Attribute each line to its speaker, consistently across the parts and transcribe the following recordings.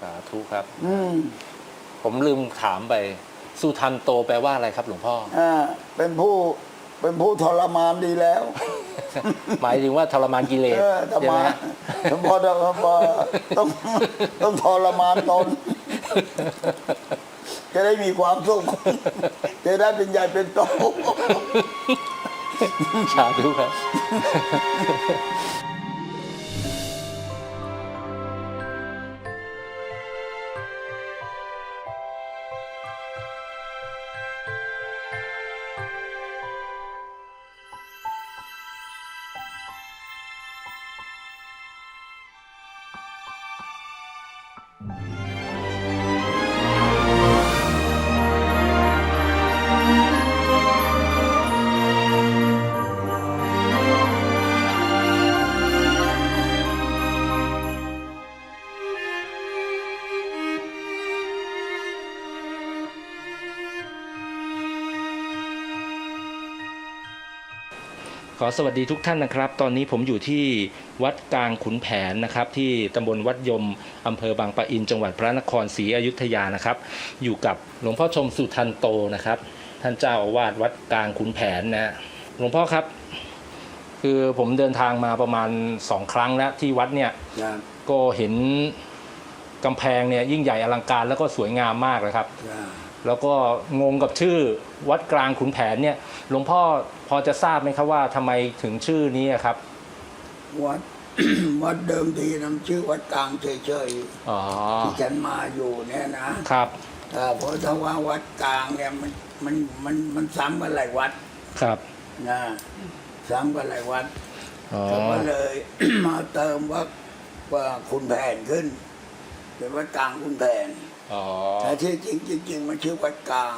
Speaker 1: สาธุครับ
Speaker 2: อืม
Speaker 1: ผมลืมถามไป สุทันโตแปลว่าอะไรครับ หลวงพ่อ
Speaker 2: อ่าเป็นผู้เป็นผู้ทรมานดีแล้ว
Speaker 1: หมายถึงว่าทรมานกิเลส
Speaker 2: เออทร
Speaker 1: ใช่ไห
Speaker 2: มามน
Speaker 1: ฮะ
Speaker 2: พอพอต้องต้องทรมานตน จะได้มีความสุข จะได้เป็นใหญ่เป็นโต
Speaker 1: สาธุครับ สวัสดีทุกท่านนะครับ ตอนนี้ผมอยู่ที่วัดกลางขุนแผนนะครับ ที่ตำบลวัดยมอำเภอบางปะอินจังหวัดพระนครศรีอยุธยานะครับ อยู่กับหลวงพ่อชมสุทันโตนะครับ ท่านเจ้าอาวาสวัดกลางขุนแผนนะหลวงพ่อครับ คือผมเดินทางมาประมาณสองครั้งแล้วที่วัดเนี่ย
Speaker 2: ครับ
Speaker 1: ก็เห็นกำแพงเนี่ยยิ่งใหญ่อลังการแล้วก็สวยงามมากเลยครับ
Speaker 2: ครับ
Speaker 1: แล้วก็งงกับชื่อวัดกลางขุนแผนเนี่ยหลวงพ่อ พอจะทราบไหมครับว่าทำไมถึงชื่อนี้อะครับ
Speaker 2: วัด วัดเดิมทีนำชื่อวัดกลางเฉย
Speaker 1: อ๋อ
Speaker 2: ๆที่ฉันมาอยู่เนี่ยนะครับเอ่อเพราะถ้าว่าวัดกลางเนี่ยมันมันมันมันซ้ำกันหลายวัด
Speaker 1: ครับ
Speaker 2: นะซ้ำกันหลายวัด
Speaker 1: อ๋อ
Speaker 2: ก็เลย มาเติมว่าว่าคุณแผนขึ้น เป็นวัดกลางคุณแผน
Speaker 1: อ๋อ
Speaker 2: แต่ที่จริงจริงๆมันชื่อวัดกลาง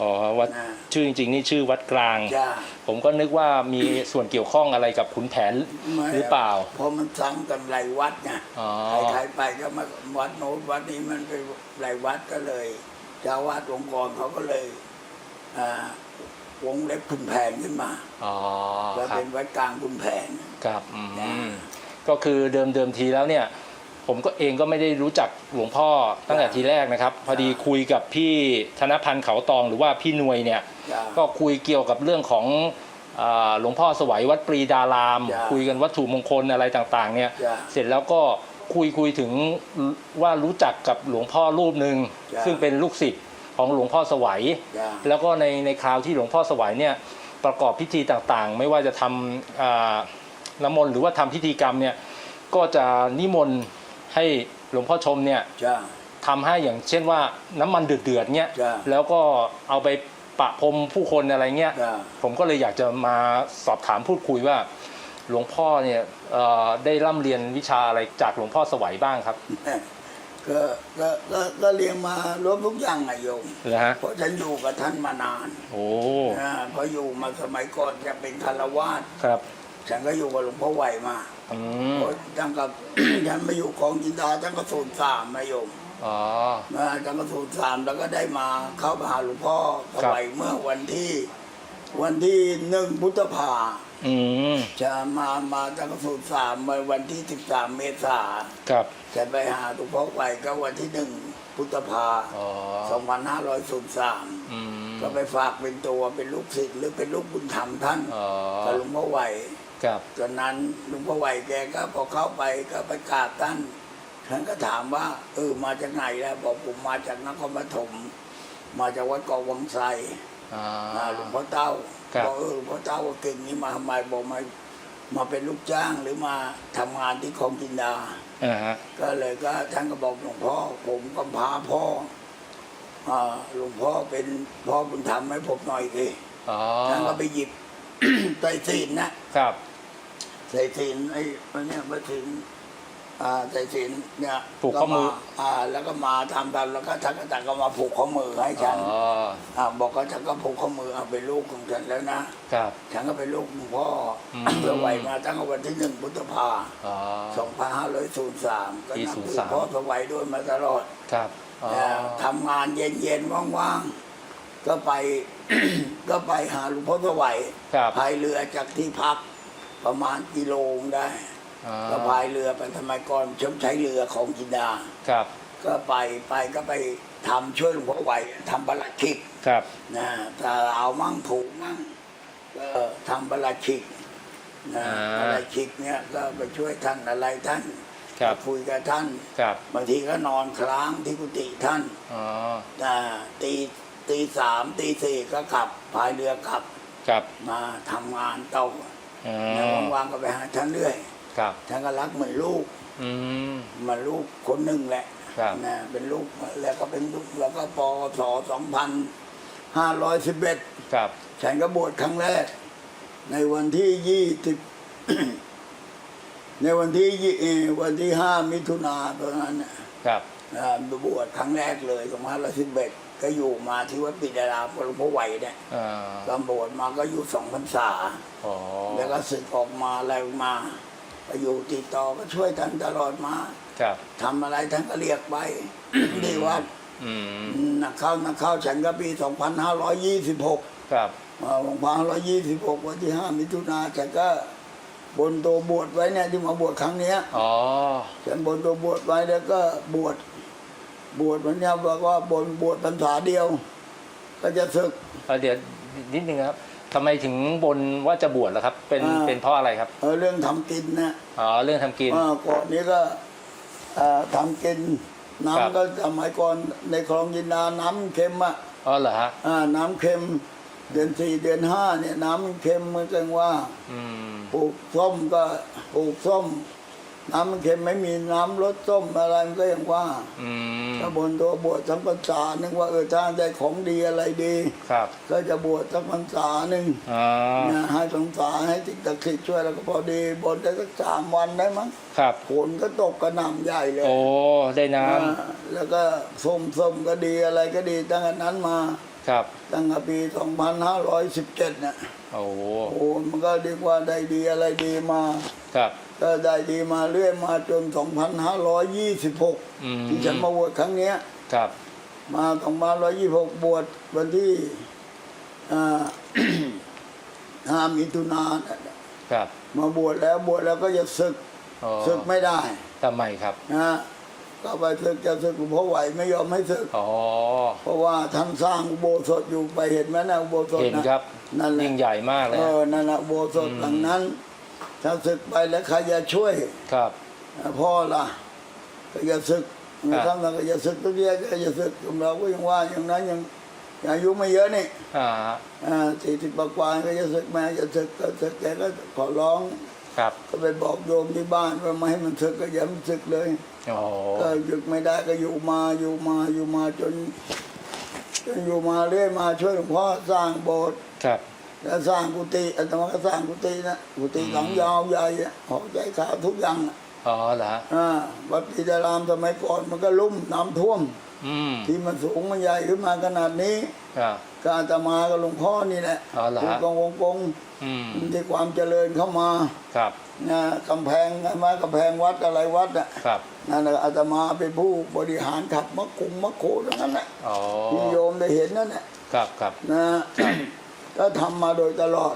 Speaker 1: อ๋อวัด
Speaker 2: นะ
Speaker 1: ชื่อจริงๆ นี่ชื่อวัดกลาง
Speaker 2: จ้า
Speaker 1: ผมก็นึกว่ามีส่วนเกี่ยวข้องอะไรกับขุนแผน
Speaker 2: ไม่
Speaker 1: หรือเปล่า
Speaker 2: เพราะมันซ้ำกันหลายวัดไง
Speaker 1: อ๋อ
Speaker 2: ใครๆไปก็มาวัดโน้นวัดนี้มันเป็นหลายวัดก็เลยเจ้าวาดองค์กรเขาก็เลยอ่าวงเล็บคุณแผนขึ้นมา
Speaker 1: อ๋อ
Speaker 2: แล้ว
Speaker 1: ครับ
Speaker 2: เป็นวัดกลางคุณแผน
Speaker 1: ครับอื
Speaker 2: นะ
Speaker 1: มก็คือเดิมเดิมทีแล้วเนี่ย ผมก็เองก็ไม่ได้รู้จักหลวงพ่อตั้งแต่ทีแรกนะครับ พอดีคุยกับพี่ธนพันธ์เขาตองหรือว่าพี่นวยเนี่ย
Speaker 2: จ้า
Speaker 1: ก็คุยเกี่ยวกับเรื่องของอ่าหลวงพ่อสวัยวัดปรีดาราม
Speaker 2: จ้ะ
Speaker 1: คุยกันวัตถุมงคลอะไรต่างๆ เนี่ย
Speaker 2: จ้ะ
Speaker 1: เสร็จแล้วก็คุยคุยถึงว่ารู้จักกับหลวงพ่อรูปหนึ่ง
Speaker 2: จ้ะ
Speaker 1: ซึ่งเป็นลูกศิษย์ของหลวงพ่อสวัย
Speaker 2: จ้า
Speaker 1: แล้วก็ในในคราวที่หลวงพ่อสวัยเนี่ยประกอบพิธีต่างๆ ไม่ว่าจะทำอ่าน้ำมนต์หรือว่าทำพิธีกรรมเนี่ยก็จะนิมนต์ ให้หลวงพ่อชมเนี่ย
Speaker 2: จ้า
Speaker 1: ทำให้อย่างเช่นว่าน้ำมันเดือดๆเนี่ย
Speaker 2: จ้ะ
Speaker 1: แล้วก็เอาไปปะพรมผู้คนอะไรเงี้ย
Speaker 2: จ้า
Speaker 1: ผมก็เลยอยากจะมาสอบถามพูดคุยว่า หลวงพ่อเนี่ยเอ่อได้ร่ำเรียนวิชาอะไรจากหลวงพ่อสวัยบ้างครับ
Speaker 2: ก็ก็ก็ก็เรียงมารวมทุกอย่างอะโยม
Speaker 1: เหรอฮะ
Speaker 2: เพราะฉันอยู่กับท่านมานาน
Speaker 1: โอ้
Speaker 2: นะเพราะอยู่มาสมัยก่อนจะเป็นคารวาส
Speaker 1: ครับ
Speaker 2: ฉันก็อยู่กับหลวงพ่อไหวมา
Speaker 1: อืม
Speaker 2: เพราะตั้งกับฉันมาอยู่กองจินดาตั้งก็ศูนย์สามมาโยม
Speaker 1: อ๋อ
Speaker 2: มาตั้งก็ศูนย์สามแล้วก็ได้มาเข้ามาหาหลวงพ่อถวายเมื่อวันที่ วันที่หนึ่งพุทธภา
Speaker 1: อืม
Speaker 2: จะมามาตั้งก็ศูนย์สามมาวันที่สิบสามเมษา
Speaker 1: ครับ
Speaker 2: จะไปหาหลวงพ่อไหวก็วันที่หนึ่งพุทธภา
Speaker 1: อ๋อ
Speaker 2: สองพันห้าร้อยศูนย์สาม
Speaker 1: อืม
Speaker 2: ก็ไปฝากเป็นตัวเป็นลูกศิษย์หรือเป็นลูกบุญธรรมท่าน
Speaker 1: อ๋อ
Speaker 2: กับหลวงพ่อไหว
Speaker 1: ครับ
Speaker 2: ตอนนั้นหลวงพ่อไหวแกก็พอเข้าไปก็ไปกราบท่านท่านก็ถามว่า เออมาจากไหนแล้วบอกผมมาจากนครปฐมมาจากวัดเกาะวังไซ
Speaker 1: อ่า
Speaker 2: อ่าหลวงพ่อเต้า
Speaker 1: ครับ
Speaker 2: บอกเออหลวงพ่อเต้าเก่งนี่มาทำไมบอกมามาเป็นลูกจ้างหรือมาทำงานที่คลองจินดา
Speaker 1: อ่าฮะ
Speaker 2: ก็เลยก็ท่านก็บอกหลวงพ่อ ผมกำพร้าพ่ออ่าหลวงพ่อเป็นพ่อบุญธรรมให้ผมหน่อยสิ
Speaker 1: อ๋อ
Speaker 2: ท่านก็ไปหยิบไตรศีลนะครับ ไตรศีลไอ้อันเนี้ยมาถึงอ่าไตรศีลเนี่ย
Speaker 1: ผูกข้อมือา
Speaker 2: อ่า แล้วก็มาทำตามแล้วก็ท่านก็ตัดก็มาผูกข้อมือให้ฉัน
Speaker 1: อ๋อ
Speaker 2: อ่าบอกว่าฉันก็ผูกข้อมือเอาเป็นลูกของฉันแล้วนะครับ ฉันก็เป็นลูกของพ่ออ
Speaker 1: ม
Speaker 2: เพื่อไหวมาตั้งแต่วันที่หนึ่งพุทธภา
Speaker 1: อ๋อ
Speaker 2: สองพันห้าร้อยศูนย์สามก็
Speaker 1: ปี
Speaker 2: นับถือ
Speaker 1: 03
Speaker 2: พ่อสวัยด้วยมาตลอด
Speaker 1: ครับอ๋อ
Speaker 2: แต่ทำงานเย็นๆว่างๆ ก็ไป ก็ไปหาหลวงพ่อสวัย
Speaker 1: ครับ
Speaker 2: พายเรือจากที่พัก ประมาณกิโลได้
Speaker 1: อ่า
Speaker 2: ก็พายเรือไปทำไมก่อนชมใช้เรือของจินดา
Speaker 1: ครับ
Speaker 2: ก็ไปไปก็ไปทำช่วยหลวงพ่อไหวทำประหลัดขิก
Speaker 1: ครับ
Speaker 2: นะถ้าเอามั่งถูกมั่งก็ทำประหลัดขิกนะ
Speaker 1: อ่า
Speaker 2: ประหลัดขิกเนี่ยก็ไปช่วยท่านอะไรท่าน
Speaker 1: ครับ
Speaker 2: คุยกับท่าน
Speaker 1: ครับ
Speaker 2: บางทีก็นอนค้างที่กุฏิท่าน
Speaker 1: อ๋อ
Speaker 2: อ่าตีตีสามตีสี่ก็กลับพายเรือกลับ
Speaker 1: ครับ
Speaker 2: มาทำงานเต่า
Speaker 1: อ๋อ
Speaker 2: แล้วว่างๆก็ไปหาท่านเรื่อย
Speaker 1: ครับ
Speaker 2: ท่านก็รักเหมือนลูก
Speaker 1: อืม
Speaker 2: เหมาลูกคนหนึ่งแหละ
Speaker 1: ครับ
Speaker 2: นะเป็นลูกแล้วก็เป็นลูกแล้วก็ปศสองพันห้าร้อยสิบเอ็ด
Speaker 1: ครับ
Speaker 2: ฉันก็บวชครั้งแรก ในวันที่ยี่สิบ ในวันที่ยี่เอ่อวันที่ห้ามิถุนาตอนนั้นน่ะ
Speaker 1: ครับ
Speaker 2: อ่าบวชครั้งแรกเลยสองพันห้าร้อยสิบเอ็ด ก็อยู่มาที่วัดปิดาราพหลวงพ่อไหวเนี่ย
Speaker 1: อ่า
Speaker 2: ก็บวชมาก็อยู่สองพรรษา
Speaker 1: อ๋อ
Speaker 2: แล้วก็สึกออกมาอะไรออกมาก็อยู่ติดต่อก็ช่วยท่านตลอดมา
Speaker 1: ครับ
Speaker 2: ทำอะไรท่านก็เรียกไป ที่วัด
Speaker 1: อืม
Speaker 2: นักเข้านักเข้าฉันก็ปี 2526
Speaker 1: ครับ
Speaker 2: 2526วันที่5มิถุนาฉันก็บนตัวบวชไว้เนี่ยที่มาบวชครั้งเนี้ย
Speaker 1: อ๋อ
Speaker 2: ฉันบนตัวบวชไว้แล้วก็บวช บวชวันเนี้ยบอกว่าบนบวชพรรษาเดียว ก็จะศึก
Speaker 1: เอาเดี๋ยวนิดนึงครับทำไมถึงบนว่าจะบวชล่ะครับ เป็น
Speaker 2: อ่า
Speaker 1: เป็นเพราะอะไรครับ
Speaker 2: เออเรื่องทำกินนะ
Speaker 1: อ๋อเรื่องทำกิน
Speaker 2: เมื่อก่อนนี้ก็เอ่อทำกิน
Speaker 1: ครับ
Speaker 2: น้ำก็สมัยก่อนในคลองยินดาน้ำเค็มอะ
Speaker 1: อ๋อเหรอฮะ
Speaker 2: อ่าน้ำเค็มเดือนสี่เดือนห้าเนี่ยน้ำมันเค็มเหมือนกันว่า
Speaker 1: อืม
Speaker 2: ปลูกส้มก็ปลูกส้ม น้ำมันเค็มไม่มีน้ำรสส้มอะไรมันก็ยังว่า
Speaker 1: อืม
Speaker 2: ถ้าบนตัวบวชสัมปษานึกว่าเออถ้าได้ของดีอะไรดี
Speaker 1: ครับ
Speaker 2: ก็จะบวชสักพรรษาหนึ่ง
Speaker 1: อ๋อ
Speaker 2: นะให้พรรษาให้จิตตะคิดช่วยแล้วก็พอดีบนได้สักสามวันได้มั้ง
Speaker 1: ครับ
Speaker 2: ฝนก็ตกกระหน่ำใหญ่เลย
Speaker 1: โอ้ได้น้
Speaker 2: อ่าแล้วก็ส้มส้มก็ดีอะไรก็ดีตั้งแต่นั้นมาำ
Speaker 1: ครับ
Speaker 2: ตั้งแต่ปี 2517เนี่ย
Speaker 1: โอ้
Speaker 2: โอ้มันก็เรียกว่าได้ดีอะไรดีมา
Speaker 1: ครับ
Speaker 2: ก็ได้ดีมาเรื่อยมาจน2526
Speaker 1: อืม
Speaker 2: ที่ฉันมาบวชครั้งเนี้ย
Speaker 1: ครับ
Speaker 2: มา 2526 บวชวันที่อ่า ห้ามิถุนายน
Speaker 1: ครับ
Speaker 2: มาบวชแล้วบวชแล้วก็จะศึก
Speaker 1: อ๋อ
Speaker 2: ศึกไม่ได้
Speaker 1: ทำไมครับ
Speaker 2: นะก็ไปศึกจะศึกหลวงพ่อไหวไม่ยอมให้ศึก
Speaker 1: อ๋อ
Speaker 2: เพราะว่าท่านสร้างอุโบสถอยู่ไปเห็นไหมนะอุโบสถ
Speaker 1: เห็น
Speaker 2: นะครับ นั่นแหละ
Speaker 1: ยิ่งใหญ่มากเลย
Speaker 2: เอ
Speaker 1: ฮะ
Speaker 2: อนั่นนะอุโบสถหลังนั้น ถ้าศึกไปแล้วใครจะช่วย
Speaker 1: ครับ
Speaker 2: พ่อล่ะก็จะศึก
Speaker 1: ครับ
Speaker 2: นะครับเราก็จะศึกทุกเรื่องก็จะศึกเราก็ยังว่าอย่างนั้นยังอายุไม่เยอะนี่
Speaker 1: อ่า
Speaker 2: อ่าสี่สิบกว่าๆก็จะศึกแม่จะศึกก็ศึกแกก็ขอร้อง
Speaker 1: ครับ
Speaker 2: ก็ไปบอกโยมที่บ้านว่าไม่ให้มันศึกก็อย่ามันศึกเลย
Speaker 1: โอ้
Speaker 2: ก็หยุดไม่ได้ก็อยู่มาอยู่มาอยู่มาจนจนอยู่มาเรื่อยมาช่วยหลวงพ่อสร้างโบสถ์
Speaker 1: ครับ
Speaker 2: แล้วสร้างกุฏิอาตมาก็สร้างกุฏินะกุฏิหลังยาวใหญ่อะหอใจขาวทุกอย่างอะ
Speaker 1: อ๋อเหรอฮะ
Speaker 2: อ่าวัดปิดารามสมัยก่อนมันก็ลุ่มน้ำท่วม
Speaker 1: อืม
Speaker 2: ที่มันสูงมันใหญ่ขึ้นมาขนาดนี้
Speaker 1: อ่า
Speaker 2: ก็อาตมากับหลวงพ่อนี่แหละ
Speaker 1: อ๋อเหรอ
Speaker 2: คุณ
Speaker 1: ฮะ
Speaker 2: กองวงกง
Speaker 1: อืม
Speaker 2: ที่ความเจริญเข้ามา
Speaker 1: ครับ
Speaker 2: นะกำแพงมากำแพงวัดอะไรวัดอะ
Speaker 1: ครับ
Speaker 2: นั่นแหละอาตมาเป็นผู้บริหารขับมะกุงมะโคทั้งนั้นแหละ
Speaker 1: อ๋อ
Speaker 2: ที่โยมได้เห็นนั่นแหละ
Speaker 1: ครับครับ
Speaker 2: นะ ก็ทำมาโดยตลอด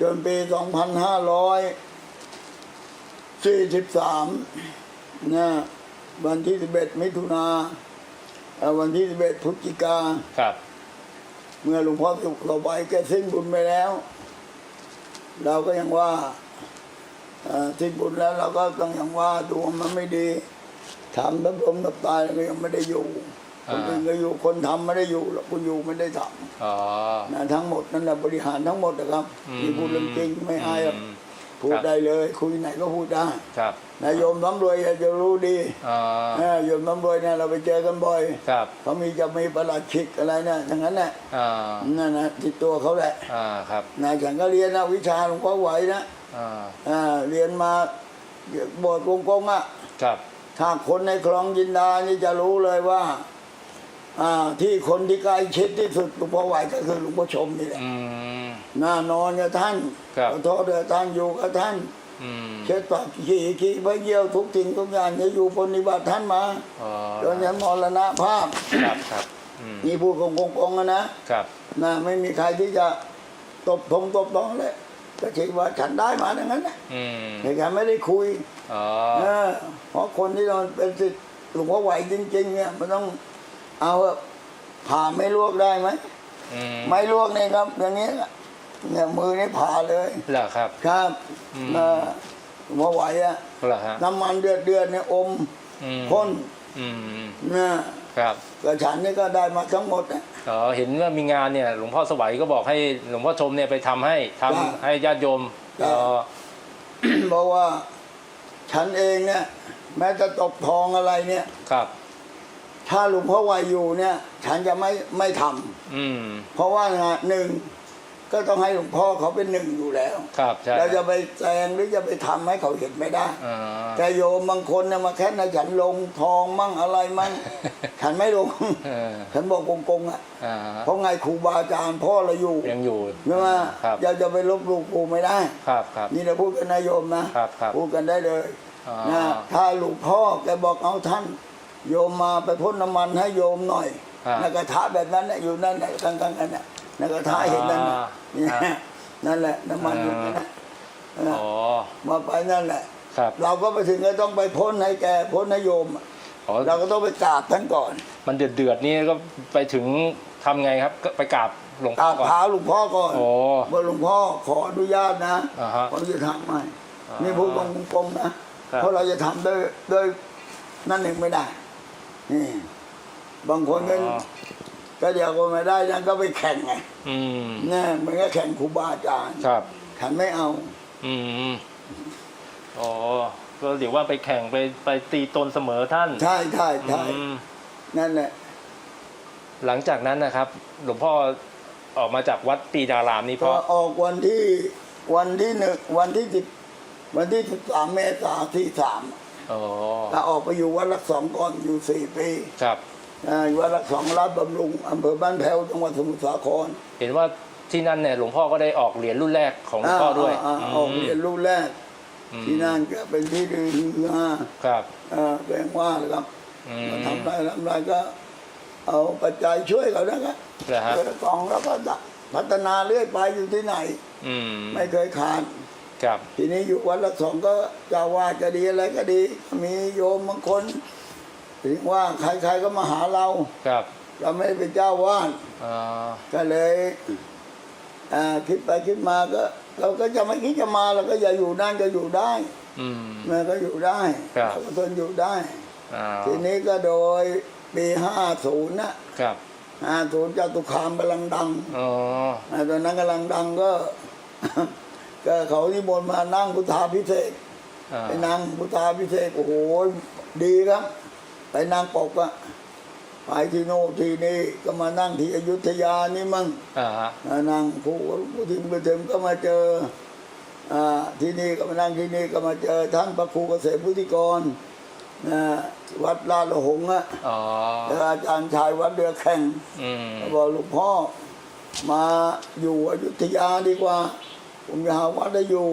Speaker 2: จนปี 2543นะวันที่ 11 มิถุนาเอ่อวันที่ 11 พฤศจิกา
Speaker 1: ครับ
Speaker 2: เมื่อหลวงพ่อสุขเราไปแกสิ้นบุญไปแล้ว เราก็ยังว่าเอ่อสิ้นบุญแล้วเราก็ต้องยังว่าดวงมันไม่ดีทำทั้งลมทั้งตายก็ยังไม่ได้อยู่ คนอื่นก็อยู่คนทำไม่ได้อยู่หรอกคุณอยู่ไม่ได้ทำ
Speaker 1: อ๋อ
Speaker 2: นะทั้งหมดนั่นแหละบริหารทั้งหมดนะครับ
Speaker 1: อืม
Speaker 2: ที่พูดเรื่องจริงไม่อายหรอก
Speaker 1: อืม
Speaker 2: พูด
Speaker 1: ครับ
Speaker 2: ได้เลยคุยไหนก็พูดได้
Speaker 1: ครับ
Speaker 2: นายโยมน้ำรวยจะรู้ดี
Speaker 1: อ๋อ
Speaker 2: เออโยมน้ำรวยเนี่ยเราไปเจอกันบ่อย
Speaker 1: ครับ
Speaker 2: เขามีจะมีประหลัดขิกอะไรเนี่ยทั้งนั้นแหละ
Speaker 1: อ่า
Speaker 2: นั่นนะติดตัวเขาแหละ
Speaker 1: อ่าครับ
Speaker 2: นายฉันก็เรียนนะวิชาหลวงพ่อไหวนะ
Speaker 1: อ่า
Speaker 2: อ่าเรียนมาโบสถ์วงกงอะ
Speaker 1: ครับ
Speaker 2: ถ้าคนในคลองยินดานี่จะรู้เลยว่า อ่าที่คนที่ใกล้ชิดที่สุดหลวงพ่อไหวก็คือหลวงพ่อชมนี่แหละ
Speaker 1: อืม
Speaker 2: น่านอนกับท่าน
Speaker 1: ครับ
Speaker 2: ขอโทษเด้อท่านอยู่กับท่าน
Speaker 1: อืม
Speaker 2: เช็ดปากขี่ขี่ไปเยี่ยวทุกสิ่งทุกอย่างจะอยู่ปฏิบัติท่านมา
Speaker 1: อ๋อ
Speaker 2: จนยันมรณภาพ
Speaker 1: ครับครับอืม
Speaker 2: นี่พูดกงๆๆนะครับ นะไม่มีใครที่จะตบทงตบตองเลยก็คิดว่าฉันได้มาดังนั้นนะ
Speaker 1: อืม
Speaker 2: แต่ฉันไม่ได้คุย
Speaker 1: อ๋อ
Speaker 2: เออเพราะคนที่เราเป็นสิทธิ์หลวงพ่อไหวจริง ๆ เนี่ยมันต้อง เอาเถอะผ่าไม่ลวกได้ไหม
Speaker 1: อืม
Speaker 2: ไม่ลวกเนี่ยครับ อย่างนี้เนี่ยมือนี่ผ่าเลย
Speaker 1: เหรอครับ
Speaker 2: ครับ
Speaker 1: อืม
Speaker 2: เอ่อหลวงพ่อไหวอะ
Speaker 1: เหรอฮะ
Speaker 2: น้ำมันเดือดเดือดๆเนี่ยอม
Speaker 1: อืม
Speaker 2: พ่น
Speaker 1: อืม
Speaker 2: นะครับกระฉันนี่ก็ได้มาทั้งหมดนะ
Speaker 1: อ๋อเห็นว่ามีงานเนี่ย หลวงพ่อสวัยก็บอกให้หลวงพ่อชมเนี่ยไปทำให้ทำ
Speaker 2: ได้
Speaker 1: ให้ญาติโยม
Speaker 2: ได้
Speaker 1: อ๋อ
Speaker 2: เพราะว่าฉันเองเนี่ยแม้จะตกทองอะไรเนี่ย
Speaker 1: ครับ
Speaker 2: ถ้าหลวงพ่อไหวอยู่เนี่ย ฉันจะไม่ไม่ทำ
Speaker 1: อืม
Speaker 2: เพราะว่างานหนึ่งก็ต้องให้หลวงพ่อเขาเป็นหนึ่งอยู่แล้ว
Speaker 1: ครับใช่
Speaker 2: เราจะไปแซงหรือจะไปทำให้เขาเห็นไม่ได้
Speaker 1: อ่า
Speaker 2: แต่โยมบางคนเนี่ยมาแค่ในฉันลงทองมั่งอะไรมั่ง ฉันไม่ลง
Speaker 1: เออ
Speaker 2: ฉันบอกโกงๆอะ
Speaker 1: อ่า
Speaker 2: เพราะไงครูบาอาจารย์พ่อเราอยู่
Speaker 1: ยังอยู่
Speaker 2: ใช่ไหม
Speaker 1: ครับ
Speaker 2: อย่าจะไปลบหลู่ปู่ไม่ได้
Speaker 1: ครับครับ
Speaker 2: นี่เราพูดกันนายโยมนะครับ
Speaker 1: ครับ
Speaker 2: พูดกันได้เลย
Speaker 1: อ่า
Speaker 2: นะถ้าหลวงพ่อแกบอกเอาท่าน โยมมาไปพ่นน้ำมันให้โยมหน่อย
Speaker 1: อ่า
Speaker 2: ในกระทะแบบนั้นน่ะอยู่นั่นน่ะกลางๆกันน่ะในกระทะเห็นนั่นน่ะ
Speaker 1: อ่า
Speaker 2: เนี่ย
Speaker 1: อ่า
Speaker 2: นั่นแหละน้ำมันอยู่นั่นน่ะ
Speaker 1: อ๋อ
Speaker 2: มาไปนั่นแหละ
Speaker 1: ครับ
Speaker 2: เราก็ไปถึงก็ต้องไปพ่นให้แกพ่นให้โยม
Speaker 1: อ๋อ
Speaker 2: เราก็ต้องไปกราบท่านก่อน
Speaker 1: มันเดือดเดือดๆนี่ก็ไปถึงทำไงครับก็ไปกราบหลวง
Speaker 2: ก
Speaker 1: พ่อ
Speaker 2: ราบ
Speaker 1: ก่อน
Speaker 2: เท้าหลวงพ่อก่อน
Speaker 1: โอ้
Speaker 2: ว่าหลวงพ่อขออนุญาตนะ
Speaker 1: อ่าฮะ
Speaker 2: ผมจะทำให้
Speaker 1: อ่า
Speaker 2: นี่พูดตรงๆนะครับ เพราะเราจะทำด้วยด้วยนั่นเองไม่ได้ นี่บางคนก็
Speaker 1: อ๋อ
Speaker 2: ก็เดี๋ยวก็ไม่ได้นั่นก็ไปแข่งไง
Speaker 1: อืม
Speaker 2: เนี่ยมันก็แข่งครูบาอาจารย์
Speaker 1: ครับ
Speaker 2: ฉันไม่เอา
Speaker 1: อืมอ๋อก็เดี๋ยวว่าไปแข่งไปไปตีตนเสมอท่าน
Speaker 2: ใช่ใช่ใช่
Speaker 1: อืม
Speaker 2: นั่นแหละ
Speaker 1: หลังจากนั้นนะครับ หลวงพ่อออกมาจากวัดปีดารามนี่เพ
Speaker 2: ก็
Speaker 1: ราะ
Speaker 2: ออกวันที่วันที่หนึ่งวันที่สิบวันที่สิบสามเมษายนที่สาม
Speaker 1: อ๋อ
Speaker 2: ถ้าออกไปอยู่วัดหลักสองก่อนอยู่สี่ปี
Speaker 1: ครับ
Speaker 2: อ่าอยู่วัดหลักสองรัฐบำรุงอำเภอบ้านแพ้วจังหวัดสมุทรสาคร
Speaker 1: เห็นว่าที่นั่นเนี่ยหลวงพ่อก็ได้ออกเหรียญรุ่นแรกของหลวงพ่อด้วยาา
Speaker 2: ออกเรียนรุ่นแรก
Speaker 1: อืม
Speaker 2: ที่นั่นก็เป็นที่ดือฮา
Speaker 1: ครับ
Speaker 2: เอ่อแปลงว่าเลยครับ
Speaker 1: อืม
Speaker 2: ทำไรทำไรก็ เอาปัจจัยช่วยเขานะครับ
Speaker 1: เหรอฮะ
Speaker 2: ช่วยกองแล้วก็พัฒนาเรื่อยไปอยู่ที่ไหน
Speaker 1: อืม
Speaker 2: ไม่เคยขาด
Speaker 1: ครับ
Speaker 2: ทีนี้อยู่วัดละสองก็เจ้าวาดก็ดีอะไรก็ดี มีโยมบางคนถึงว่าใครๆก็มาหาเรา
Speaker 1: ครับ
Speaker 2: เราไม่ได้เป็นเจ้าวาด
Speaker 1: อ่า
Speaker 2: ก็เลยอ่าคิดไปคิดมาก็ เราก็จะไม่คิดจะมาเราก็อย่าอยู่นั่นก็อยู่ได้
Speaker 1: อืม
Speaker 2: มันก็อยู่ได้
Speaker 1: ครับ
Speaker 2: เราก็ทนอยู่ได้
Speaker 1: อ่า
Speaker 2: ทีนี้ก็โดยปีห้าศูนย์นะครับห้าศูนย์จตุคามกำลังดัง
Speaker 1: อ๋อ
Speaker 2: อ่าตอนนั้นกำลังดังก็ ก็เขานิมนต์มานั่งพุทธาพิเศษก
Speaker 1: อ่า
Speaker 2: ไปนั่งพุทธาพิเศษกโอ้โหดีครับ ไปนั่งปกอะไปที่โน่นที่นี่ก็มานั่งที่อยุธยานี่มั่ง
Speaker 1: อ่าฮะ
Speaker 2: มานั่งผู้ผู้ถึงไปถึงก็มาเจออ่าที่นี่ก็มานั่งที่นี่ก็มาเจอท่านพระครูเกษมพุทธิกรนะวัดลาดละหงส์อะ
Speaker 1: อ๋อ
Speaker 2: แล้วอาจารย์ชายวัดเรือแข่ง
Speaker 1: อืม
Speaker 2: ก็บอกหลวงพ่อมาอยู่อยุธยาดีกว่า ผมจะหาวัดได้อยู่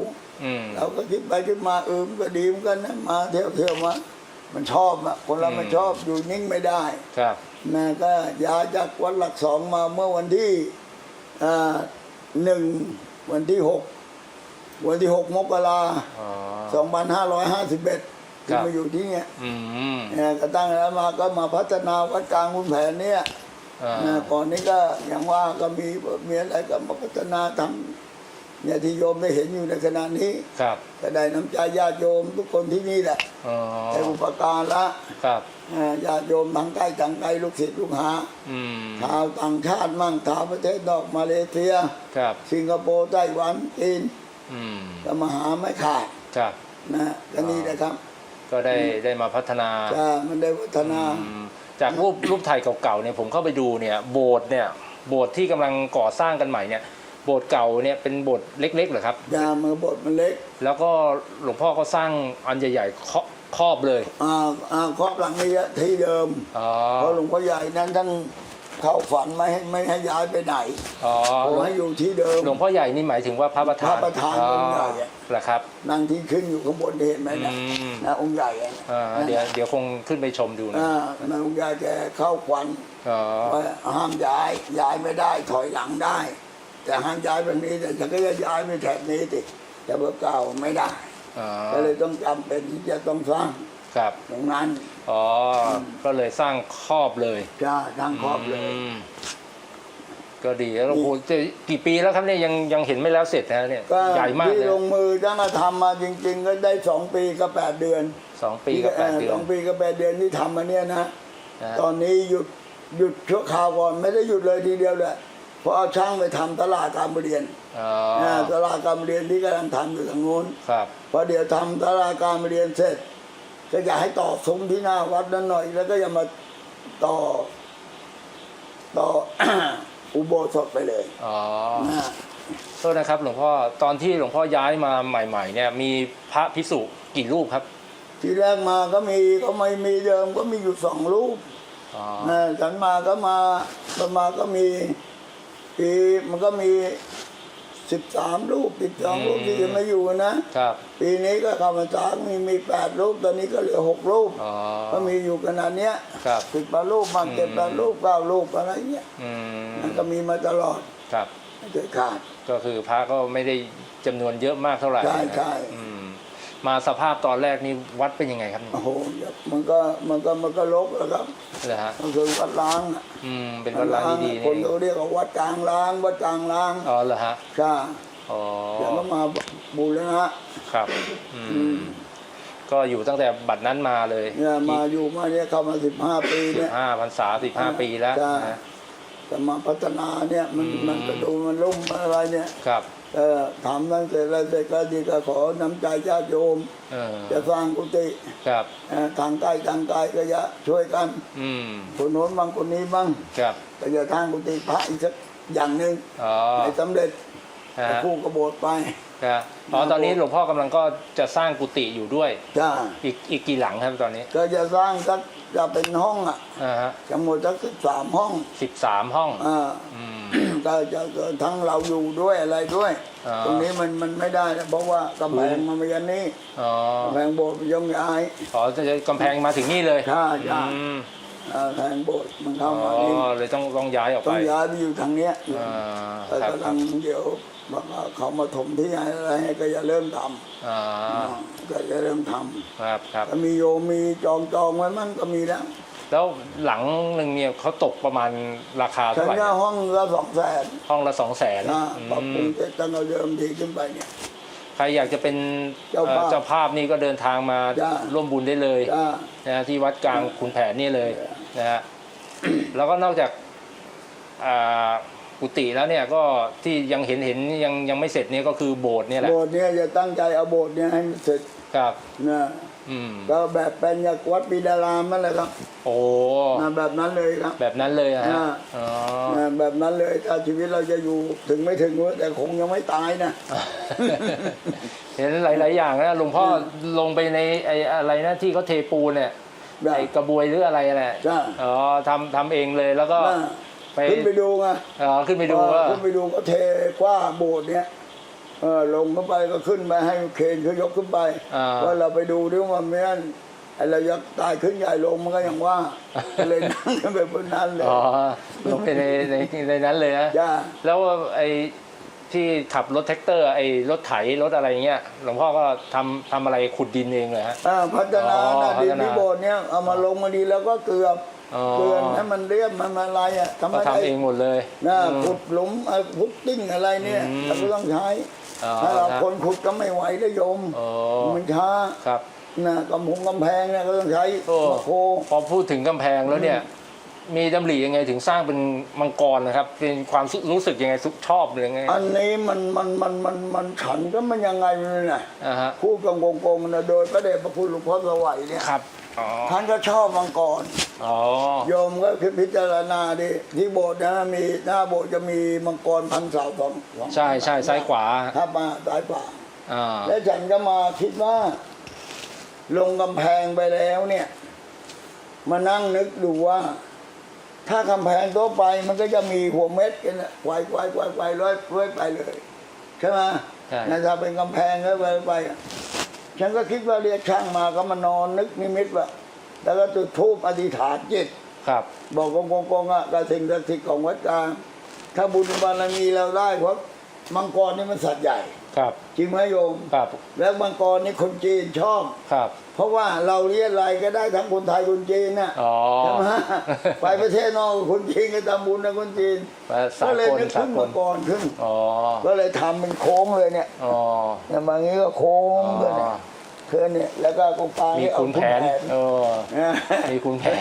Speaker 1: อืม
Speaker 2: เราก็คิดไปคิดมาเออมันก็ดีเหมือนกันนะมาเที่ยวเที่ยวมา มันชอบอะคนเรา
Speaker 1: อืม
Speaker 2: มันชอบอยู่นิ่งไม่ได้
Speaker 1: ครับ
Speaker 2: นะก็ย้ายจากวัดหลักสองมาเมื่อวันที่อ่าหนึ่งวันที่หกวันที่หกมกรา
Speaker 1: อ๋อ
Speaker 2: สองพันห้าร้อยห้าสิบเอ็ด
Speaker 1: ครั
Speaker 2: ที่
Speaker 1: บ
Speaker 2: มาอยู่ที่เนี่ย
Speaker 1: อืม
Speaker 2: เนี่ยก็ตั้งแล้วมาก็มาพัฒนาวัดกลางคุณแผนเนี่ย
Speaker 1: อ่า
Speaker 2: นะก่อนนี้ก็อย่างว่าก็มีมีอะไรก็มาพัฒนาทำ เนี่ยที่โยมได้เห็นอยู่ในขณะนี้
Speaker 1: ครับ
Speaker 2: ก็ได้น้ำใจญาติโยมทุกคนที่นี่แหละ
Speaker 1: อ๋อ
Speaker 2: ได้อุปการละ
Speaker 1: ครับ
Speaker 2: อ่าญาติโยมทางใกล้ทางไกลลูกศิษย์ลูกหา
Speaker 1: อืม
Speaker 2: ชาวต่างชาติมั่งชาวประเทศนอกมาเลเซีย
Speaker 1: ครับ
Speaker 2: สิงคโปร์ไต้หวันจีน
Speaker 1: อืม
Speaker 2: ก็มาหาไม่ขาด
Speaker 1: ครับ
Speaker 2: นะก็นี่นะครับ
Speaker 1: ก็ได้ได้มาพัฒนา
Speaker 2: ก็มันได้พัฒนา
Speaker 1: อืมจากรูปรูปถ่ายเก่าๆเนี่ยผมเข้าไปดูเนี่ยโบสถ์เนี่ยโบสถ์ที่กำลังก่อสร้างกันใหม่เนี่ย โบสถ์เก่าเนี่ยเป็นโบสถ์เล็กๆเหรอครับ
Speaker 2: ยามือบทมันเล็ก
Speaker 1: แล้วก็หลวงพ่อก็สร้างอันใหญ่ๆครอบครอบเลย
Speaker 2: อ่าอ่าครอบหลังนี้ที่เดิม
Speaker 1: อ๋อ
Speaker 2: เพราะหลวงพ่อใหญ่นั้นท่านเข้าฝันไม่ให้ไม่ให้ย้ายไปไหน
Speaker 1: อ๋อ
Speaker 2: ขอให้อยู่ที่เดิม
Speaker 1: หลวงพ่อใหญ่นี่หมายถึงว่าพระประธาน
Speaker 2: พระประธาน
Speaker 1: อ๋อ
Speaker 2: องค์ใหญ่อะ
Speaker 1: เหรอครับ
Speaker 2: นั่งที่ขึ้นอยู่ข้างบนเห็นไหมนะ
Speaker 1: อืม
Speaker 2: นะองค์ใหญ่อะ
Speaker 1: อ่าเดี๋ยวเดี๋ยวคงขึ้นไปชมดูนะ
Speaker 2: อ่านะองค์ใหญ่แกเข้าฝัน
Speaker 1: อ๋อ
Speaker 2: ว่าห้ามย้ายย้ายไม่ได้ถอยหลังได้ แต่ห้ามย้ายแบบนี้แต่จะก็จะย้ายไปแถบนี้ติแต่เบอร์เก่าไม่ได้
Speaker 1: อ๋อ
Speaker 2: ก็เลยต้องจำเป็นที่จะต้องสร้าง
Speaker 1: ครับ
Speaker 2: ตรงนั้น
Speaker 1: อ๋ออก็เลยสร้างครอบเลย
Speaker 2: จ้าทางครอบเลย
Speaker 1: มก็ดีแล้วโอ้โหจะกี่ปีแล้วครับเนี่ยยังยังเห็นไม่แล้วเสร็จนะเนี่ย
Speaker 2: ก็
Speaker 1: ใหญ่มาก
Speaker 2: ที่
Speaker 1: เลย
Speaker 2: ลงมือตั้งแต่ทำมาจริง ๆ ก็ได้สองปีกับแปดเดือน
Speaker 1: สองปีกับแปดเดือ
Speaker 2: ส
Speaker 1: น
Speaker 2: องปีกับแปดเดือนที่ทำมาเนี่ยนะ
Speaker 1: นะฮะ
Speaker 2: ตอนนี้หยุดหยุดชั่วคราวก่อนไม่ได้หยุดเลยทีเดียวเลย เพราะเอาช่างไปทำตลาดการเรียน
Speaker 1: อ๋อ
Speaker 2: นะตลาดการเรียนที่กำลังทำอยู่ทางนู้น
Speaker 1: ครับ
Speaker 2: พอเดี๋ยวทำตลาดการเรียนเสร็จ ก็อยากให้ต่อซุ้มที่หน้าวัดนั้นหน่อย แล้วก็จะมาต่อ ต่ออุโบสถไปเลย
Speaker 1: อ๋อ
Speaker 2: นะ
Speaker 1: โทษนะครับ หลวงพ่อตอนที่หลวงพ่อย้ายมาใหม่ ๆ เนี่ย มีพระพิสุกี่รูปครับ
Speaker 2: ทีแรกมาก็มีก็ไม่มีเดิมก็มีอยู่สองรูป
Speaker 1: อ๋อ
Speaker 2: นะฉันมาก็มาประมาก็มี ปีมันก็มีสิบสามรูปสิบสองรูปที่ยังไม่อยู่นะ
Speaker 1: ครับ
Speaker 2: ปีนี้ก็เข้ามาจากมีมีแปดรูปตอนนี้ก็เหลือหกรูป
Speaker 1: อ๋อ
Speaker 2: ก็มีอยู่ขนาดเนี้ย
Speaker 1: ครับ
Speaker 2: สิบแปดรูปมาเก็บแปดรูปเก้ารูปอะไรเงี้ย
Speaker 1: อืม
Speaker 2: มันก็มีมาตลอด
Speaker 1: ครับ
Speaker 2: ไม่เคยขาด
Speaker 1: ก็คือพระก็ไม่ได้จำนวนเยอะมากเท่าไหร่
Speaker 2: ใช่
Speaker 1: นะ
Speaker 2: ใช่
Speaker 1: อืม มาสภาพตอนแรกนี่วัดเป็นยังไงครับ
Speaker 2: โอ้โหมันก็มันก็มันก็ลกแล้วครับ
Speaker 1: เหรอฮะ
Speaker 2: มันคือวัดล้างอะ
Speaker 1: อืมเป็นวัดร้างดีๆ
Speaker 2: คน
Speaker 1: นี่
Speaker 2: เขาเรียกว่าวัดกลางล้างวัดกลางล้าง
Speaker 1: อ๋อเหรอฮะ
Speaker 2: ใช่
Speaker 1: อ๋อ
Speaker 2: เดี๋ยวก็มาบูรณะ
Speaker 1: ครับอื
Speaker 2: อื
Speaker 1: ม
Speaker 2: ม
Speaker 1: ก็อยู่ตั้งแต่บัดนั้นมาเลย
Speaker 2: เนี่ยมาอยู่มาเนี่ยเข้ามาสิบห้าปีเนี่ย
Speaker 1: ห้าพรรษาสิบห้าปีแล้ว
Speaker 2: ใช่
Speaker 1: นะ
Speaker 2: แต่มาพัฒนาเนี่ยมัน
Speaker 1: อืม
Speaker 2: มันก็ดูมันลุ่มอะไรเนี่ย
Speaker 1: ครับ
Speaker 2: เออทำตั้งแต่แรกแต่ก็ดีก็ขอน้ำใจญาติโยม
Speaker 1: เออ
Speaker 2: จะสร้างกุฏิ
Speaker 1: ครับ
Speaker 2: เอ่อทางใกล้ทางไกลก็จะช่วยกัน
Speaker 1: อืม
Speaker 2: คนโน้นบางคนนี้บ้าง
Speaker 1: ครับ
Speaker 2: ก็จะทางกุฏิพระอีกสักอย่างหนึ่ง
Speaker 1: อ๋อ
Speaker 2: ให้สำเร็จ
Speaker 1: ฮะ
Speaker 2: ก็คู่กระโบดไป
Speaker 1: ครับอ๋อตอนนี้หลวงพ่อกำลังก็จะสร้างกุฏิอยู่ด้วย
Speaker 2: จ้า
Speaker 1: อีกอีกกี่หลังครับตอนนี้
Speaker 2: ก็จะสร้างสักจะเป็นห้องอะ
Speaker 1: อ่าฮะ
Speaker 2: จะหมดสักสิบสามห้อง
Speaker 1: สิบสามห้อง
Speaker 2: อ่า
Speaker 1: อืม
Speaker 2: ก็จะเกิดทั้งเราอยู่ด้วยอะไรด้วย
Speaker 1: อ่า
Speaker 2: ตรงนี้มันมันไม่ได้นะเพราะว่ากำแพงมันไม่ยันนี้
Speaker 1: อ๋อกำ
Speaker 2: แพงโบสถ์มันยังย้าย
Speaker 1: อ๋อจะจะกำแพงมาถึงนี่เลย
Speaker 2: ใช่ใช่
Speaker 1: อืม
Speaker 2: อ่าแพงโบสถ์มัน
Speaker 1: อ๋
Speaker 2: เข้า
Speaker 1: อ
Speaker 2: มานี่
Speaker 1: เลยต้องต้องย้ายออก
Speaker 2: ต้
Speaker 1: ไป
Speaker 2: องย้ายไปอยู่ทางเนี้ย
Speaker 1: อ่า
Speaker 2: แต่
Speaker 1: ครับค
Speaker 2: กำ
Speaker 1: รั
Speaker 2: ลั
Speaker 1: บ
Speaker 2: งเดี๋ยวบอกว่าเขามาถมที่ให้อะไรให้ก็จะเริ่มทำ
Speaker 1: อ่า
Speaker 2: ก็จะเริ่มท
Speaker 1: ครับครับำ
Speaker 2: ก็มีโยมมีจองจองไว้มั่งก็มีแล้ว
Speaker 1: แล้วหลังหนึ่งเนี่ยเขาตกประมาณราคา
Speaker 2: ฉั
Speaker 1: เท่านไหร่
Speaker 2: ก็ห้องละสองแสน
Speaker 1: ห้องละสองแสน
Speaker 2: นะปรับปรุงเสร็จตั้งแต่เดิมทีขึ้นไปเนี่ย
Speaker 1: ใครอยากจะเป็น
Speaker 2: เจ้าภาพ
Speaker 1: เอ่อเจ้าภาพนี่ก็เดินทางมา
Speaker 2: จ้า
Speaker 1: ร่วมบุญได้เลย
Speaker 2: จ้า
Speaker 1: นะฮะที่วัดกลางขุนแผนนี่เลยนะฮะ แล้วก็นอกจากอ่ากุฏิแล้วเนี่ยก็ที่ยังเห็นเห็นยังยังไม่เสร็จเนี่ยก็คือโบสถ์เนี่ยแหละ
Speaker 2: โบสถ์เนี่ยจะตั้งใจเอาโบสถ์เนี่ยให้มันเสร็จ
Speaker 1: ครับ
Speaker 2: นะ
Speaker 1: อืม
Speaker 2: ก็แบบเป็นจากวัดปีดารามนั่นแหละครับ
Speaker 1: โอ้
Speaker 2: นะแบบนั้นเลยครับ
Speaker 1: แบบนั้นเลยอะฮะ
Speaker 2: อ่า
Speaker 1: อ๋อ
Speaker 2: นะแบบนั้นเลยถ้าชีวิตเราจะอยู่ถึงไม่ถึงแต่คงยังไม่ตายนะ
Speaker 1: เห็นหลาย ๆ อย่างนะหลวงพ่อลงไปในไอ้อะไรนะที่เขาเทปูนเนี่ย
Speaker 2: ได้
Speaker 1: ไอ้กระบวยหรืออะไรแหละ
Speaker 2: จ้า
Speaker 1: อ๋อทำทำเองเลยแล้วก็
Speaker 2: น่ะ
Speaker 1: ไป
Speaker 2: ขึ้นไปดูไง
Speaker 1: อ๋อขึ้นไปดู
Speaker 2: เออ
Speaker 1: ว่า
Speaker 2: ขึ้นไปดูก็เทกว้าโบสถ์เนี่ย เออลงเข้าไปก็ขึ้นไปให้เคนเขายกขึ้นไป
Speaker 1: อ่า
Speaker 2: ว่าเราไปดูด้วยว่าไม่งั้นไอ้เรายักตายขึ้นใหญ่ลงมันก็อย่างว่า ก็เลยนั่งกันไปบนนั้นเลย
Speaker 1: อ๋อลงไปในในในนั้นเลยนะ
Speaker 2: จ้า
Speaker 1: แล้วไอ้ที่ขับรถแท็กเตอร์ไอ้รถไถรถอะไรเงี้ยหลวงพ่อก็ทำทำอะไรขุดดินเองเลยฮะ
Speaker 2: อ่าพัฒนา
Speaker 1: อ๋อ
Speaker 2: หน้าดิน
Speaker 1: พัฒนา
Speaker 2: ที่โบสถ์เนี่ยเอามาลงมาดีแล้วก็เกลือบ
Speaker 1: อ๋อ
Speaker 2: เกลือนให้มันเรียบมันอะไรอะทำ
Speaker 1: ก็
Speaker 2: ให้
Speaker 1: ทำเองหมดเลย
Speaker 2: นะ
Speaker 1: อืม
Speaker 2: ขุดหลุมไอ้พุตติ้งอะไรเนี่ย
Speaker 1: อืม
Speaker 2: เราก็ต้องใช้
Speaker 1: อ๋อ
Speaker 2: ถ้าเรา
Speaker 1: ครับ
Speaker 2: คนขุดก็ไม่ไหวแล้วโยม
Speaker 1: อ๋อ
Speaker 2: มันช้า
Speaker 1: ครับ
Speaker 2: นะกำพงกำแพงเนี่ยก็ต้องใช้
Speaker 1: โอ้
Speaker 2: มะโค
Speaker 1: พอพูดถึงกำแพงแล้วเนี่ย มีดำริยังไงถึงสร้างเป็นมังกรนะครับ เป็นความรู้สึกยังไงชอบหรือยังไง
Speaker 2: อันนี้มันมันมันมันมันฉันก็มันยังไงมันน่ะ
Speaker 1: อ่าฮะ
Speaker 2: คู่กงโกงโกงนะโดยพระเดชพระคุณหลวงพ่อสวัยเนี่ย
Speaker 1: ครับ อ๋อ
Speaker 2: ท่านก็ชอบมังกร
Speaker 1: อ๋อ
Speaker 2: โยมก็คือพิจารณาดิที่โบสถ์นะมีหน้าโบสถ์จะมีมังกรพันเสาสองสอง
Speaker 1: ใช่ใช่ซ้ายขวา
Speaker 2: ครับมาซ้ายขวา
Speaker 1: อ่า
Speaker 2: และฉันก็มาคิดว่า ลงกำแพงไปแล้วเนี่ย มานั่งนึกดูว่า ถ้ากำแพงตัวไปมันก็จะมีหัวเม็ดกันนะไกวไกวไกวไกวเรื่อยเรื่อยไปเลย ใช่ไหม
Speaker 1: ใช่
Speaker 2: นะถ้าเป็นกำแพงก็ไปไป ฉันก็คิดว่าเรียกช่างมาก็มานอนนึกนิมิตว่าแล้วก็จุดธูปอธิษฐานจิต
Speaker 1: ครับ
Speaker 2: บอกกงกงกงอะกับสิ่งศักดิ์สิทธิ์ของวัดกลางถ้าบุญบารมีเราได้เพราะมังกรนี่มันสัตว์ใหญ่
Speaker 1: ครับ
Speaker 2: จริงไหมโยม
Speaker 1: ครับ
Speaker 2: แล้วมังกรนี่คนจีนชอบ
Speaker 1: ครับ
Speaker 2: เพราะว่าเราเรียกอะไรก็ได้ทั้งคนไทยคนจีนน่ะ
Speaker 1: อ๋อ
Speaker 2: ใช่ไหมไปประเทศนอกคนจีนก็ทำบุญนะคนจีน
Speaker 1: สา
Speaker 2: ก็เลย
Speaker 1: กล
Speaker 2: นึก
Speaker 1: สา
Speaker 2: ขึ้น
Speaker 1: ก
Speaker 2: มั
Speaker 1: ล
Speaker 2: งกรขึ้น
Speaker 1: อ๋อ
Speaker 2: ก็เลยทำเป็นโค้งเลยเนี่ย
Speaker 1: อ๋อ
Speaker 2: เนี่ยบางนี้ก็โค้ง
Speaker 1: อ๋อ
Speaker 2: เลยเนี่ย เพื่อนเนี่ยแล้วก็กงปลา
Speaker 1: มี
Speaker 2: เนี่ยเอา
Speaker 1: คุณแผนเออ
Speaker 2: นะ
Speaker 1: มีคุณแผน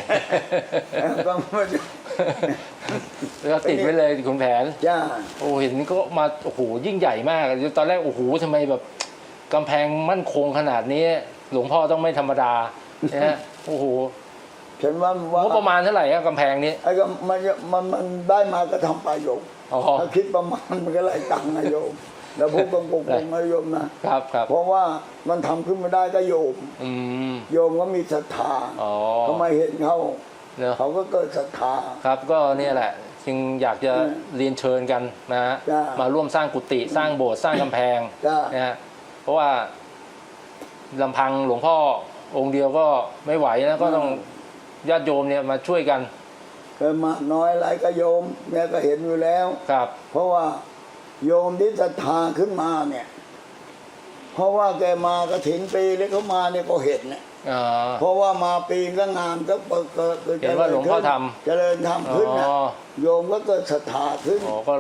Speaker 2: ก็มา
Speaker 1: แล้วก็ติดไว้เลยคุณแผน
Speaker 2: จ้า
Speaker 1: โอ้เห็นก็มาโอ้โหยิ่งใหญ่มากตอนแรกโอ้โหทำไมแบบกำแพงมั่นคงขนาดนี้ หลวงพ่อต้องไม่ธรรมดาเนี่ยโอ้โห
Speaker 2: ฉันว่าว่าง
Speaker 1: บประมาณเท่าไหร่อะกำแพงนี้
Speaker 2: ไอ้ก็มันมันมันได้มาก็ทำประโยชน์
Speaker 1: อ๋อ
Speaker 2: ถ้าคิดประมาณมันก็ไล่ตังค์นะโยม แล้วพวกกงกงกงนะโยมนะครับ
Speaker 1: ครับ
Speaker 2: เพราะว่ามันทำขึ้นมาได้ก็โยม
Speaker 1: อืม
Speaker 2: โยมก็มีศรัทธา
Speaker 1: อ๋อ
Speaker 2: เขามาเห็นเขา
Speaker 1: เนอะ
Speaker 2: เขาก็เกิดศรัทธา
Speaker 1: ครับก็เนี่ยแหละจึงอยากจะ
Speaker 2: อืม
Speaker 1: เรียนเชิญกันนะฮะ
Speaker 2: จ้า
Speaker 1: มาร่วมสร้างกุฏิสร้างโบสถ์สร้างกำแพง
Speaker 2: จ้า
Speaker 1: นะฮะเพราะว่าลำพังหลวงพ่อองค์เดียวก็ไม่ไหวนะก็ต้องญาติโยมเนี่ยมาช่วยกัน
Speaker 2: เคยมากน้อยอะไรก็โยมแม่ก็เห็นอยู่แล้ว
Speaker 1: ครับ
Speaker 2: เพราะว่า โยมที่ศรัทธาขึ้นมาเนี่ย เพราะว่าแกมากระถินปีแล้วเขามาเนี่ยก็เห็นเนี่ย
Speaker 1: อ๋อ
Speaker 2: เพราะว่ามาปีก็งานก็เปิดเกิด
Speaker 1: เห็นว่าหลวงพ่อทำ
Speaker 2: เจริญทำขึ้นนะ
Speaker 1: อ๋อ
Speaker 2: โยมก็เกิดศรัทธาขึ้น
Speaker 1: อ๋อก็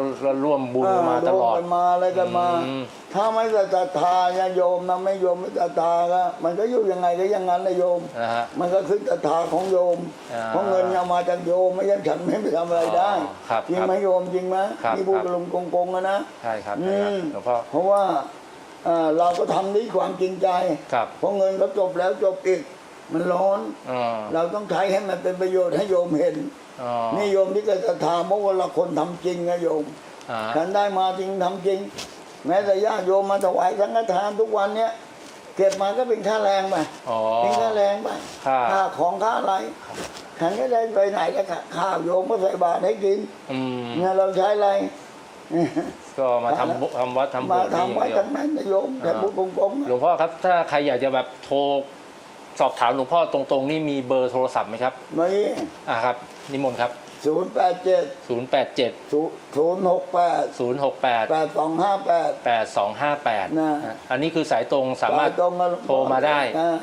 Speaker 1: ร่วมบุญมาตลอด
Speaker 2: เร่วกันมาอะไรกันมา
Speaker 1: อืม
Speaker 2: ถ้าไม่ศรัทธาเนี่ยโยมนะไม่โยมไม่ศรัทธาก็มันก็อยู่ยังไงก็อยังงั้นนะโยม
Speaker 1: นะฮะ
Speaker 2: มันก็ขึ้นศรัทธาของโยม
Speaker 1: อ่า
Speaker 2: เพราะเงินเอามาจากโยมไม่ใช่ฉันไม่ไปทำอะไรได้
Speaker 1: อ๋อครับ
Speaker 2: จริง
Speaker 1: ครับ
Speaker 2: ไหมโยมจริงไหม
Speaker 1: ครับ
Speaker 2: ที่พูด
Speaker 1: ครับ
Speaker 2: กับลุงกงๆอะนะ
Speaker 1: ใช่ครับ
Speaker 2: อื
Speaker 1: ใช่ครับ
Speaker 2: ม
Speaker 1: หลวงพ่อ
Speaker 2: เพราะว่า เอ่อเราก็ทำด้วยความจริงใจ
Speaker 1: ครับ
Speaker 2: เพราะเงินเขาจบแล้วจบอีก มันร้อน
Speaker 1: อ๋อ
Speaker 2: เราต้องใช้ให้มันเป็นประโยชน์ให้โยมเห็น
Speaker 1: อ๋อ
Speaker 2: นี่โยมที่เกิดศรัทธาเพราะว่าเราคนทำจริงนะโยม
Speaker 1: อ่า
Speaker 2: ฉันได้มาจริงทำจริง แม้แต่ญาติโยมมาถวายสังฆทานทุกวันเนี้ยเก็บมาก็เป็นค่าแรงไป
Speaker 1: อ๋อ
Speaker 2: เป็นค่าแรงไป
Speaker 1: ค่า
Speaker 2: ค่าของค่าอะไรฉันก็ได้ไปไหนก็ข้าวโยมก็ใส่บาตรให้กิน
Speaker 1: อืม
Speaker 2: เนี่ยเราใช้อะไร
Speaker 1: ก็มาทำบุทำวัดทำโบ
Speaker 2: มา
Speaker 1: สถ์นี่อ
Speaker 2: ทำไว้
Speaker 1: ย่างเดียว
Speaker 2: ทั้งนั้นนะโยมแต่บุญกงๆ
Speaker 1: หลวงพ่อครับ ถ้าใครอยากจะแบบโทรสอบถามหลวงพ่อตรงๆ นี่มีเบอร์โทรศัพท์ไหมครับ
Speaker 2: มี
Speaker 1: อ่าครับ นิมนต์ครับ
Speaker 2: ศูนย์แปดเจ็ด
Speaker 1: 087
Speaker 2: ศูนย์หกแปด
Speaker 1: 068
Speaker 2: แปดสองห้าแปด
Speaker 1: 8258
Speaker 2: นะ
Speaker 1: อะอันนี้คือสายตรงสามารถ
Speaker 2: ตรงกับหลวงพ่อ
Speaker 1: โทรมาได้
Speaker 2: อ่า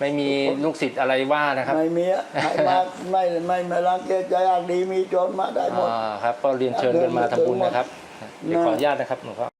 Speaker 1: ไม่มีลูกศิษย์อะไรว่านะครับ
Speaker 2: ไม่มีอะใครมาไม่ไม่ไม่รังเกียจใจอยากดีมีจนมาได้หมด
Speaker 1: อ่าครับก็เรียนเชิญกันมาทำบุญนะครับ เดี๋ยวขออนุญาตนะครับหลวงพ่อ